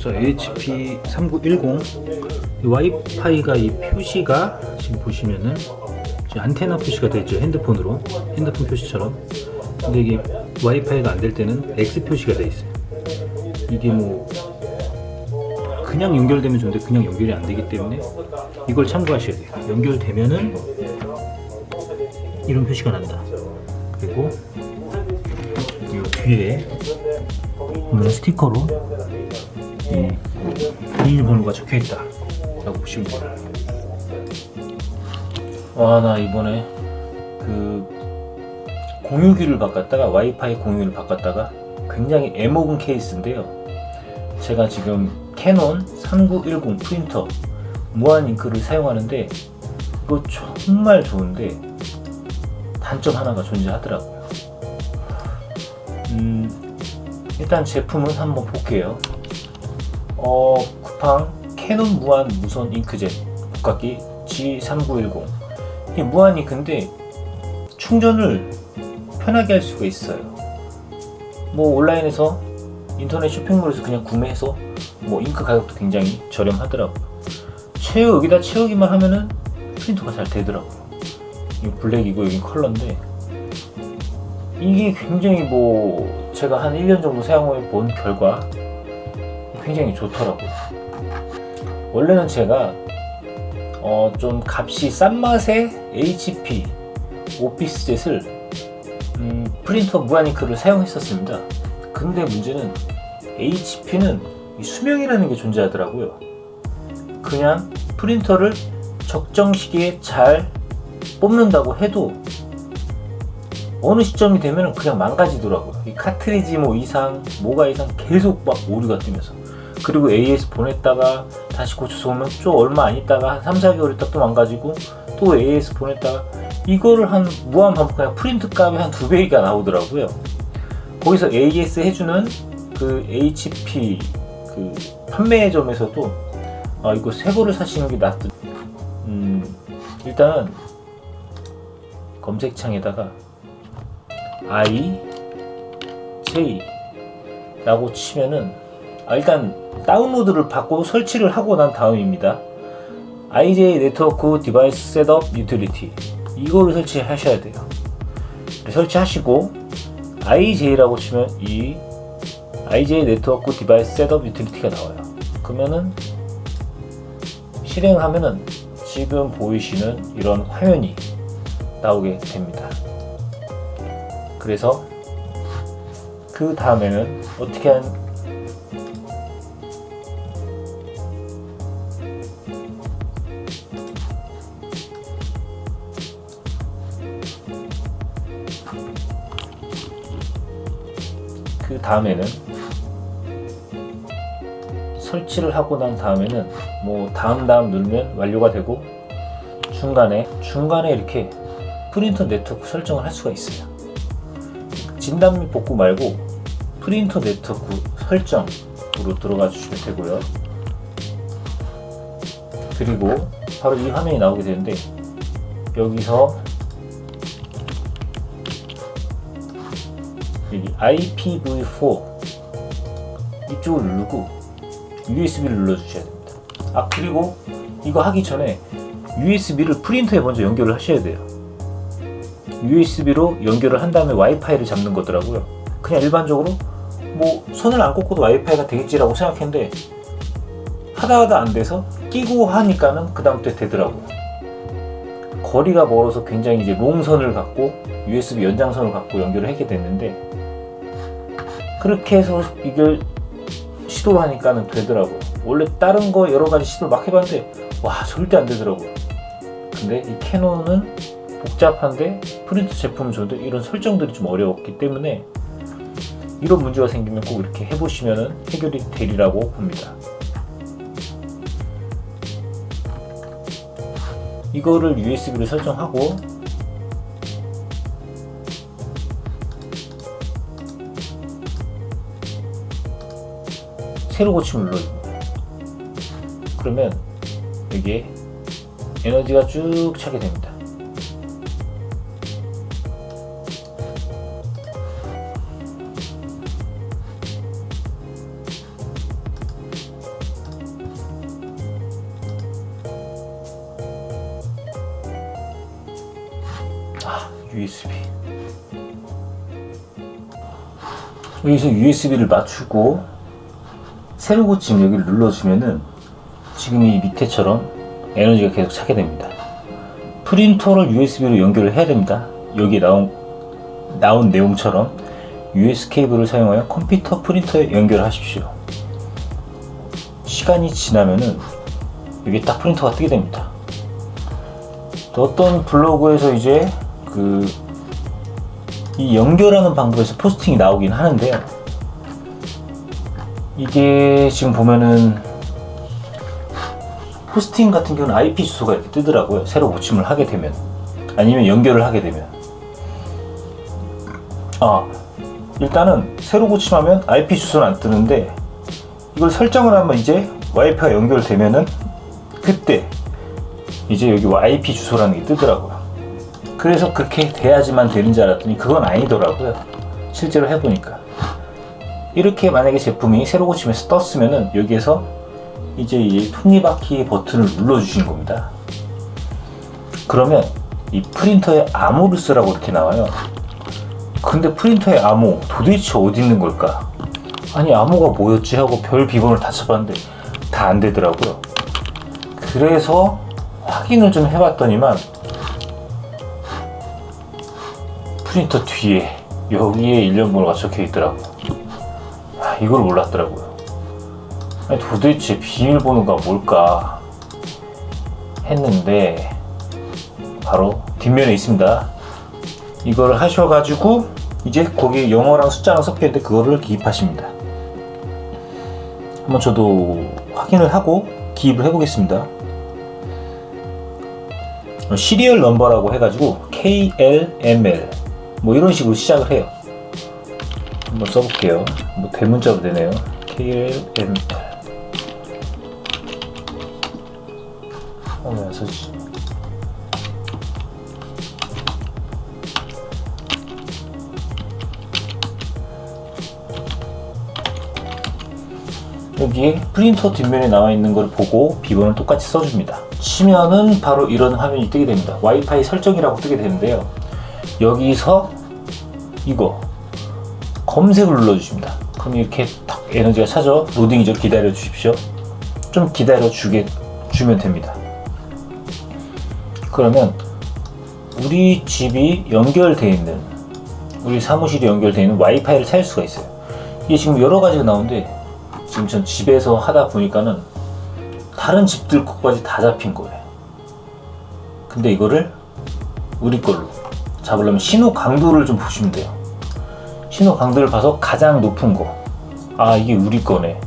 자, HP3910 이 와이파이가 이 표시가 지금 보시면은 안테나 표시가 되죠 핸드폰으로. 핸드폰 표시처럼. 근데 이게 와이파이가 안 될 때는 X 표시가 돼 있어요. 이게 뭐 그냥 연결되면 좋은데 그냥 연결이 안 되기 때문에 이걸 참고하셔야 돼요. 연결되면은 이런 표시가 난다. 그리고 이 뒤에 보면 스티커로 이 비밀번호가 적혀 있다 라고 보시면 돼요. 와나 이번에 그 공유기를 바꿨다가 와이파이 공유기를 바꿨다가 굉장히 애먹은 케이스인데요. 제가 지금 캐논 3910 프린터 무한 잉크를 사용하는데 이거 정말 좋은데 단점 하나가 존재하더라고요. 음, 일단 제품은 한번 볼게요 어, 쿠팡 캐논 무한 무선 잉크젯 복각기 G3910 이게 무한 잉크인데 충전을 편하게 할 수가 있어요. 뭐 온라인에서 인터넷 쇼핑몰에서 그냥 구매해서 뭐 잉크 가격도 굉장히 저렴하더라고요. 채우 여기다 채우기만 하면은 프린터가 잘 되더라고요. 이 블랙이고 여기 컬러인데 이게 굉장히 뭐 제가 한 1년 정도 사용해 본 결과 굉장히 좋더라고요. 원래는 제가 어, 좀 값이 싼 맛의 HP 오피스젯을 음, 프린터 무한잉크를 사용했었습니다. 근데 문제는 HP는 수명이라는 게 존재하더라고요. 그냥 프린터를 적정 시기에 잘 뽑는다고 해도 어느 시점이 되면 그냥 망가지더라고요. 이 카트리지 뭐 이상, 뭐가 이상 계속 막 오류가 뜨면서. 그리고 AS 보냈다가 다시 고쳐서 오면 좀 얼마 안 있다가 한 3, 4개월 있다 또 망가지고 또 AS 보냈다가 이거를 한 무한 반복하면 프린트 값이 한 두 배가 나오더라고요. 거기서 AS 해주는 그 HP 그 판매점에서도 아 이거 새 거를 사시는 게 낫다. 음 일단은 검색창에다가 I J 라고 치면은 아, 일단 다운로드를 받고 설치를 하고 난 다음입니다. IJ 네트워크 디바이스 셋업 유틸리티 이거를 설치하셔야 돼요. 설치하시고 IJ라고 치면 이 IJ 네트워크 디바이스 셋업 유틸리티가 나와요. 그러면은 실행하면은 지금 보이시는 이런 화면이 나오게 됩니다. 그래서 그 다음에는 어떻게 한 그 다음에는 설치를 하고 난 다음에는 뭐 다음 다음 누르면 완료가 되고 중간에 중간에 이렇게 프린터 네트워크 설정을 할 수가 있어요. 진단 및 복구 말고 프린터 네트워크 설정으로 들어가 주시면 되고요. 그리고 바로 이 화면이 나오게 되는데 여기서 여기 IPv4 이쪽을 누르고 USB를 눌러주셔야 됩니다. 아 그리고 이거 하기 전에 USB를 프린터에 먼저 연결을 하셔야 돼요. USB로 연결을 한 다음에 와이파이를 잡는 거더라고요. 그냥 일반적으로 뭐 손을 안 꽂고도 와이파이가 되겠지라고 생각했는데 하다 하다 안 돼서 끼고 하니까는 그 다음부터 되더라고요. 거리가 멀어서 굉장히 이제 롱선을 갖고 USB 연장선을 갖고 연결을 하게 됐는데 그렇게 해서 이걸 시도를 하니까는 되더라고요. 원래 다른 거 여러 가지 시도를 막 해봤는데 와 절대 안 되더라고요. 근데 이 캐논은 복잡한데 프린트 제품은 좋은데 이런 설정들이 좀 어려웠기 때문에 이런 문제가 생기면 꼭 이렇게 해보시면 해결이 되리라고 봅니다. 이거를 USB로 설정하고 새로 고침을 눌러요. 그러면 여기에 에너지가 쭉 차게 됩니다. 아, USB. 여기서 USB를 맞추고 새로 고침 여기를 눌러주면은 지금 이 밑에처럼 에너지가 계속 차게 됩니다. 프린터를 USB로 연결을 해야 됩니다. 여기 나온 나온 내용처럼 USB 케이블을 사용하여 컴퓨터 프린터에 연결하십시오. 시간이 지나면은 여기 딱 프린터가 뜨게 됩니다. 또 어떤 블로그에서 이제 그 이 연결하는 방법에서 포스팅이 나오긴 하는데요. 이게 지금 보면은 포스팅 같은 경우는 IP 주소가 이렇게 뜨더라고요. 새로 고침을 하게 되면 아니면 연결을 하게 되면 아 일단은 새로 고침하면 IP 주소는 안 뜨는데 이걸 설정을 하면 이제 와이파이가 연결되면은 그때 이제 여기 IP 주소라는 게 뜨더라고요. 그래서 그렇게 돼야지만 되는 줄 알았더니 그건 아니더라고요. 실제로 해보니까. 이렇게 만약에 제품이 새로 고침에서 떴으면은 여기에서 이제 이 톱니바퀴 버튼을 눌러주신 겁니다. 그러면 이 프린터에 암호를 쓰라고 이렇게 나와요. 근데 프린터에 암호 도대체 어디 있는 걸까? 아니 암호가 뭐였지 하고 별 비번을 다 쳐봤는데 다 안 되더라고요. 그래서 확인을 좀 해봤더니만 프린터 뒤에 여기에 일련번호가 적혀 있더라고. 아, 이걸 몰랐더라고요. 아니, 도대체 비밀번호가 뭘까 했는데 바로 뒷면에 있습니다. 이걸 하셔가지고 이제 거기 영어랑 숫자랑 섞여 있는데 그거를 기입하십니다. 한번 저도 확인을 하고 기입을 해보겠습니다. 시리얼 넘버라고 해가지고 KLML 뭐 이런 식으로 시작을 해요. 한번 써볼게요. 뭐 대문자로 되네요. KLML 어, 왜안 써지? 여기에 프린터 뒷면에 나와 있는 걸 보고 비번을 똑같이 써줍니다. 치면은 바로 이런 화면이 뜨게 됩니다. 와이파이 설정이라고 뜨게 되는데요. 여기서 이거 검색을 눌러주십니다. 그럼 이렇게 딱 에너지가 차죠. 로딩이 좀 기다려 주십시오. 좀 기다려 주게 주면 됩니다. 그러면 우리 집이 연결되어 있는 우리 사무실이 연결되어 있는 와이파이를 찾을 수가 있어요. 이게 지금 여러 가지가 나오는데 지금 전 집에서 하다 보니까는 다른 집들 것까지 다 잡힌 거예요. 근데 이거를 우리 걸로 잡으려면 신호 강도를 좀 보시면 돼요. 신호 강도를 봐서 가장 높은 거. 아, 이게 우리 거네.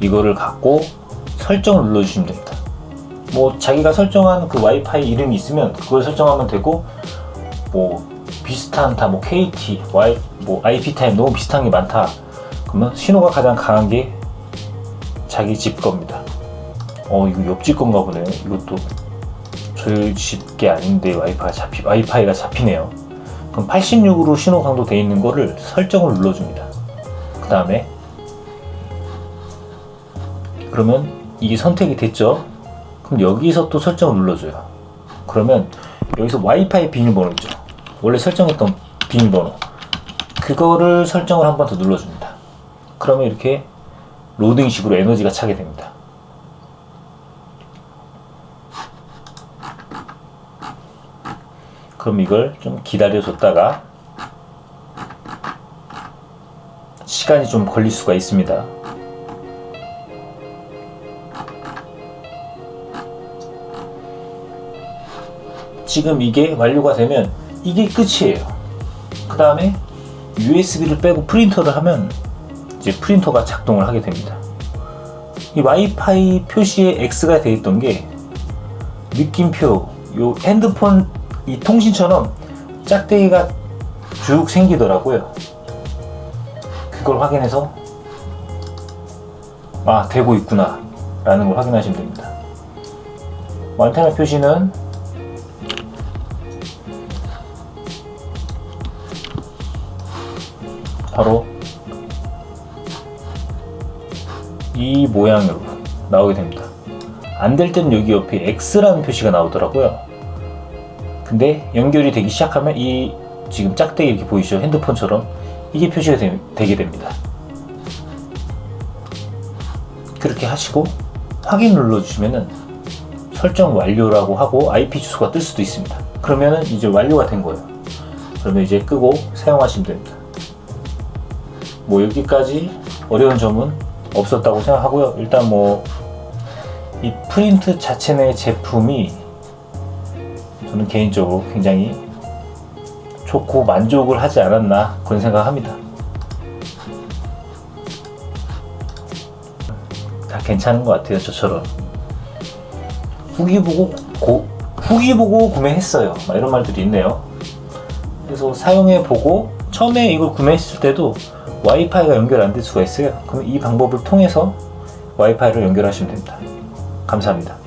이거를 갖고 설정을 눌러주시면 됩니다. 뭐, 자기가 설정한 그 와이파이 이름이 있으면 그걸 설정하면 되고, 뭐, 비슷한 다 뭐 KT, Y, 뭐 IP 타입 너무 비슷한 게 많다. 그러면 신호가 가장 강한 게 자기 집 겁니다. 어, 이거 옆집 건가 보네요. 이것도 저희 집 게 아닌데 와이파이가 잡히, 와이파이가 잡히네요. 그럼 86으로 신호 강도 돼 있는 거를 설정을 눌러줍니다. 그 다음에 그러면 이게 선택이 됐죠? 그럼 여기서 또 설정을 눌러줘요. 그러면 여기서 와이파이 비밀번호 있죠? 원래 설정했던 비밀번호 그거를 설정을 한 번 더 눌러줍니다. 그러면 이렇게 로딩식으로 에너지가 차게 됩니다. 그럼 이걸 좀 기다려줬다가 시간이 좀 걸릴 수가 있습니다. 지금 이게 완료가 되면 이게 끝이에요. 그 다음에 USB를 빼고 프린터를 하면 이제 프린터가 작동을 하게 됩니다. 이 와이파이 표시에 X가 되어 있던 게 느낌표, 요 핸드폰 이 통신처럼 짝대기가 쭉 생기더라고요. 그걸 확인해서 아 되고 있구나 라는 걸 확인하시면 됩니다. 완테나 표시는 바로 이 모양으로 나오게 됩니다. 안 될 때는 여기 옆에 X라는 표시가 나오더라고요. 근데 연결이 되기 시작하면 이 지금 짝대기 이렇게 보이시죠? 핸드폰처럼 이게 표시가 되, 되게 됩니다. 그렇게 하시고 확인 눌러주시면은 설정 완료라고 하고 IP 주소가 뜰 수도 있습니다. 그러면은 이제 완료가 된 거예요. 그러면 이제 끄고 사용하시면 됩니다. 뭐 여기까지 어려운 점은 없었다고 생각하고요. 일단 뭐 이 프린트 자체 내 제품이 저는 개인적으로 굉장히 좋고 만족을 하지 않았나 그런 생각합니다. 다 괜찮은 것 같아요. 저처럼 후기 보고 고, 후기 보고 구매했어요. 막 이런 말들이 있네요. 그래서 사용해 보고 처음에 이걸 구매했을 때도 와이파이가 연결 안 될 수가 있어요. 그럼 이 방법을 통해서 와이파이를 연결하시면 됩니다. 감사합니다.